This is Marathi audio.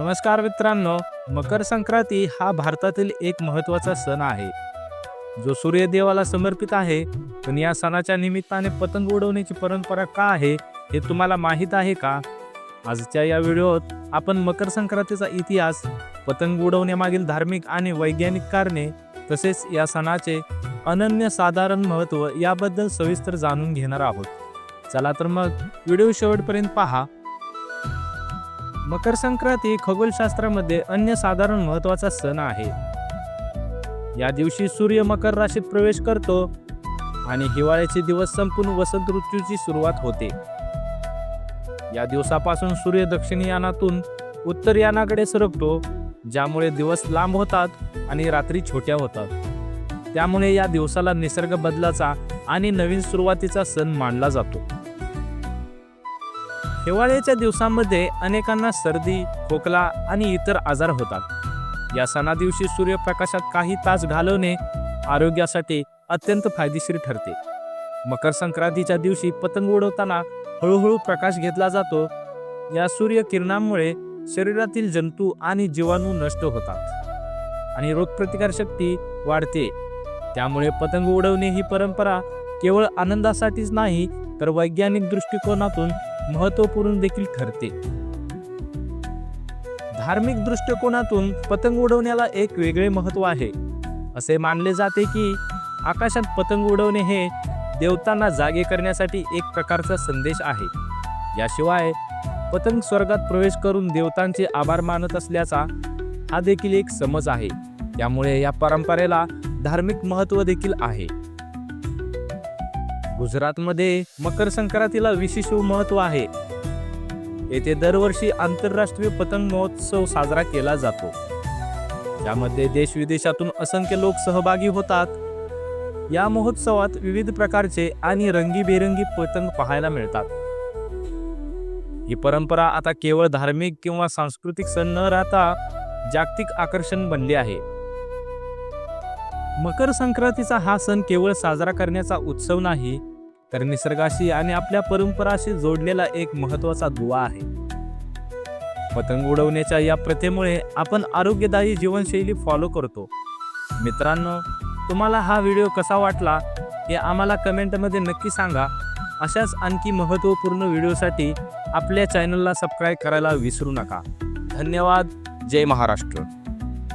नमस्कार मित्रांनो मकर संक्रांती हा भारतातील एक महत्त्वाचा सण आहे. जो सूर्यदेवाला समर्पित आहे पण या सणाच्या निमित्ताने पतंग उडवण्याची परंपरा का आहे हे तुम्हाला माहीत आहे का? आजच्या या व्हिडिओत आपण मकर संक्रांतीचा इतिहास पतंग उडवण्यामागील धार्मिक आणि वैज्ञानिक कारणे तसेच या सणाचे अनन्य साधारण महत्त्व याबद्दल सविस्तर जाणून घेणार आहोत. चला तर मग व्हिडिओ शेवटपर्यंत पहा. मकर संक्रांती खगोलशास्त्रामध्ये अन्य साधारण महत्त्वाचा सण आहे. या दिवशी सूर्य मकर राशीत प्रवेश करतो आणि हिवाळ्याचे दिवस संपून वसंत ऋतूची सुरुवात होते. या दिवसापासून सूर्य दक्षिण यानातून उत्तर यानाकडे सरकतो ज्यामुळे दिवस लांब होतात आणि रात्री छोट्या होतात. त्यामुळे या दिवसाला निसर्ग बदलाचा आणि नवीन सुरुवातीचा सण मानला जातो. हिवाळ्याच्या दिवसांमध्ये अनेकांना सर्दी खोकला आणि इतर आजार होतात. या सणादिवशी सूर्यप्रकाशात काही तास घालवणे आरोग्यासाठी अत्यंत फायदेशीर ठरते. मकर संक्रांतीच्या दिवशी पतंग उडवताना हळूहळू प्रकाश घेतला जातो. या सूर्यकिरणांमुळे शरीरातील जंतू आणि जीवाणू नष्ट होतात आणि रोगप्रतिकारशक्ती वाढते. त्यामुळे पतंग उडवणे ही परंपरा केवळ आनंदासाठीच नाही तर वैज्ञानिक दृष्टिकोनातून महत्त्वपूर्ण देखील ठरते. धार्मिक दृष्टिकोनातून पतंग उडवण्याला एक वेगळे महत्त्व आहे. असे मानले जाते की आकाशात पतंग उडवणे हे देवतांना जागे करण्यासाठी एक प्रकारचा संदेश आहे. याशिवाय पतंग स्वर्गात प्रवेश करून देवतांचे आभार मानत असल्याचा हा देखील एक समज आहे. त्यामुळे या परंपरेला धार्मिक महत्त्व देखील आहे. गुजरातमध्ये मकर संक्रांतीला विशेष महत्त्व आहे. येथे दरवर्षी आंतरराष्ट्रीय पतंग महोत्सव साजरा केला जातो. त्यामध्ये देश विदेशातून असंख्य लोक सहभागी होतात. या महोत्सवात विविध प्रकारचे आणि रंगीबेरंगी पतंग पाहायला मिळतात. ही परंपरा आता केवळ धार्मिक किंवा सांस्कृतिक सण न राहता जागतिक आकर्षण बनले आहे. मकर संक्रांतीचा हा सण केवळ साजरा करण्याचा उत्सव नाही तर निसर्गाशी आणि आपल्या परंपराशी जोडलेला एक महत्त्वाचा दुवा आहे. पतंग उडवण्याच्या या प्रथेमुळे आपण आरोग्यदायी जीवनशैली फॉलो करतो. मित्रांनो तुम्हाला हा व्हिडिओ कसा वाटला हे आम्हाला कमेंटमध्ये नक्की सांगा. अशाच आणखी महत्त्वपूर्ण व्हिडिओसाठी आपल्या चॅनलला सबस्क्राईब करायला विसरू नका. धन्यवाद. जय महाराष्ट्र.